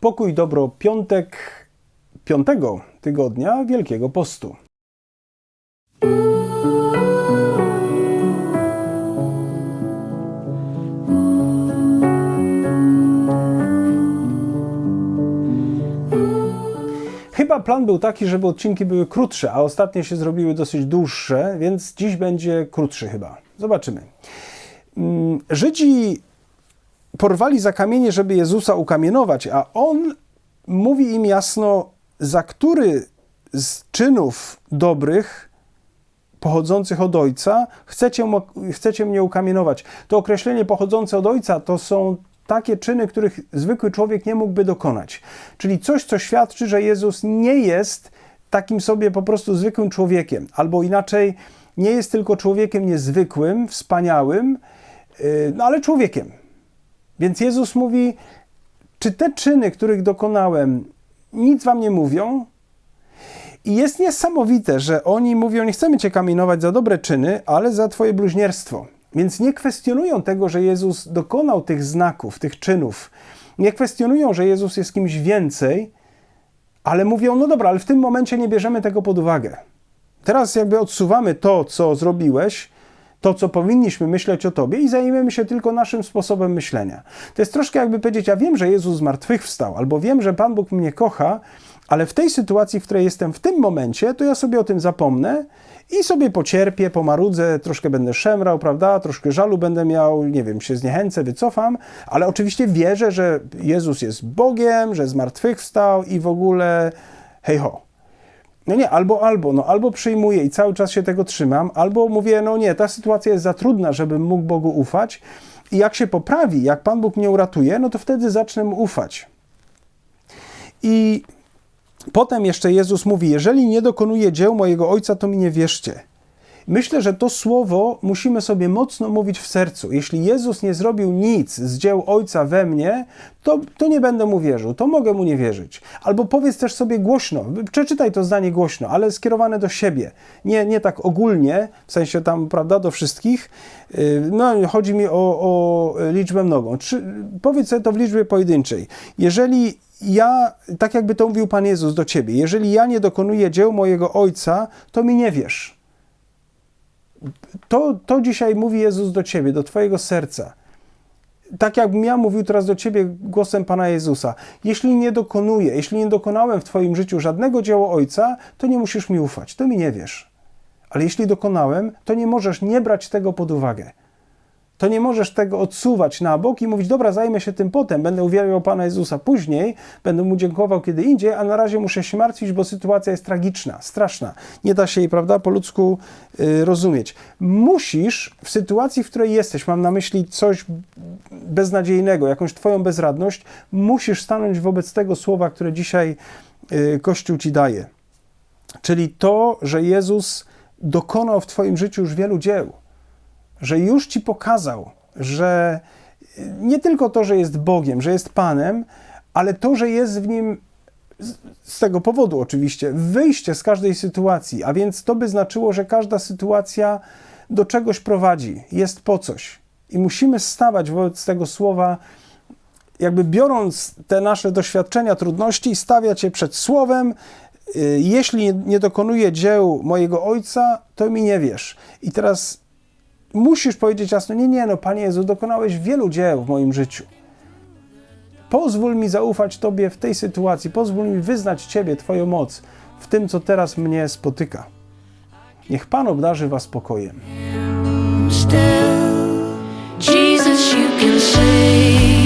Pokój dobro piątek piątego tygodnia Wielkiego Postu. Chyba plan był taki, żeby odcinki były krótsze, a ostatnie się zrobiły dosyć dłuższe, więc dziś będzie krótszy chyba. Zobaczymy. Mm, Żydzi porwali za kamienie, żeby Jezusa ukamienować, a on mówi im jasno, za który z czynów dobrych pochodzących od Ojca chcecie, chcecie mnie ukamienować. To określenie pochodzące od Ojca to są takie czyny, których zwykły człowiek nie mógłby dokonać. Czyli coś, co świadczy, że Jezus nie jest takim sobie po prostu zwykłym człowiekiem, albo inaczej, nie jest tylko człowiekiem niezwykłym, wspaniałym, yy, no ale człowiekiem. Więc Jezus mówi, czy te czyny, których dokonałem, nic wam nie mówią? I jest niesamowite, że oni mówią, nie chcemy cię kamienować za dobre czyny, ale za twoje bluźnierstwo. Więc nie kwestionują tego, że Jezus dokonał tych znaków, tych czynów. Nie kwestionują, że Jezus jest kimś więcej, ale mówią, no dobra, ale w tym momencie nie bierzemy tego pod uwagę. Teraz jakby odsuwamy to, co zrobiłeś, to, co powinniśmy myśleć o Tobie i zajmiemy się tylko naszym sposobem myślenia. To jest troszkę jakby powiedzieć, ja wiem, że Jezus zmartwychwstał, albo wiem, że Pan Bóg mnie kocha, ale w tej sytuacji, w której jestem w tym momencie, to ja sobie o tym zapomnę i sobie pocierpię, pomarudzę, troszkę będę szemrał, prawda, troszkę żalu będę miał, nie wiem, się zniechęcę, wycofam, ale oczywiście wierzę, że Jezus jest Bogiem, że zmartwychwstał i w ogóle hej ho. No nie, albo, albo, no albo przyjmuję i cały czas się tego trzymam, albo mówię, no nie, ta sytuacja jest za trudna, żebym mógł Bogu ufać i jak się poprawi, jak Pan Bóg mnie uratuje, no to wtedy zacznę mu ufać. I potem jeszcze Jezus mówi, jeżeli nie dokonuję dzieł mojego Ojca, to mi nie wierzcie. Myślę, że to słowo musimy sobie mocno mówić w sercu. Jeśli Jezus nie zrobił nic z dzieł Ojca we mnie, to, to nie będę mu wierzył, to mogę mu nie wierzyć. Albo powiedz też sobie głośno, przeczytaj to zdanie głośno, ale skierowane do siebie. Nie, nie tak ogólnie, w sensie tam, prawda, do wszystkich. Yy, No, chodzi mi o, o liczbę mnogą. Czy, powiedz sobie to w liczbie pojedynczej. Jeżeli ja, tak jakby to mówił Pan Jezus do ciebie, jeżeli ja nie dokonuję dzieł mojego Ojca, to mi nie wiesz. To, to dzisiaj mówi Jezus do ciebie, do twojego serca. Tak jakbym ja mówił teraz do ciebie głosem Pana Jezusa. Jeśli nie dokonuję, jeśli nie dokonałem w twoim życiu żadnego dzieła Ojca, to nie musisz mi ufać, to mi nie wiesz. Ale jeśli dokonałem, to nie możesz nie brać tego pod uwagę. To nie możesz tego odsuwać na bok i mówić, dobra, zajmę się tym potem, będę uwielbiał Pana Jezusa później, będę Mu dziękował kiedy indziej, a na razie muszę się martwić, bo sytuacja jest tragiczna, straszna. Nie da się jej, prawda, po ludzku y, rozumieć. Musisz w sytuacji, w której jesteś, mam na myśli coś beznadziejnego, jakąś Twoją bezradność, musisz stanąć wobec tego słowa, które dzisiaj y, Kościół Ci daje. Czyli to, że Jezus dokonał w Twoim życiu już wielu dzieł że już ci pokazał, że nie tylko to, że jest Bogiem, że jest Panem, ale to, że jest w nim z- tego powodu oczywiście wyjście z każdej sytuacji, a więc to by znaczyło, że każda sytuacja do czegoś prowadzi, jest po coś. I musimy stawać wobec tego słowa, jakby biorąc te nasze doświadczenia, trudności, stawiać je przed słowem. y, Jeśli nie dokonuję dzieł mojego ojca, to mi nie wiesz. I teraz musisz powiedzieć jasno, nie, nie, no Panie Jezu, dokonałeś wielu dzieł w moim życiu. Pozwól mi zaufać Tobie w tej sytuacji, pozwól mi wyznać Ciebie, Twoją moc w tym, co teraz mnie spotyka. Niech Pan obdarzy Was spokojem. still. Jesus, you can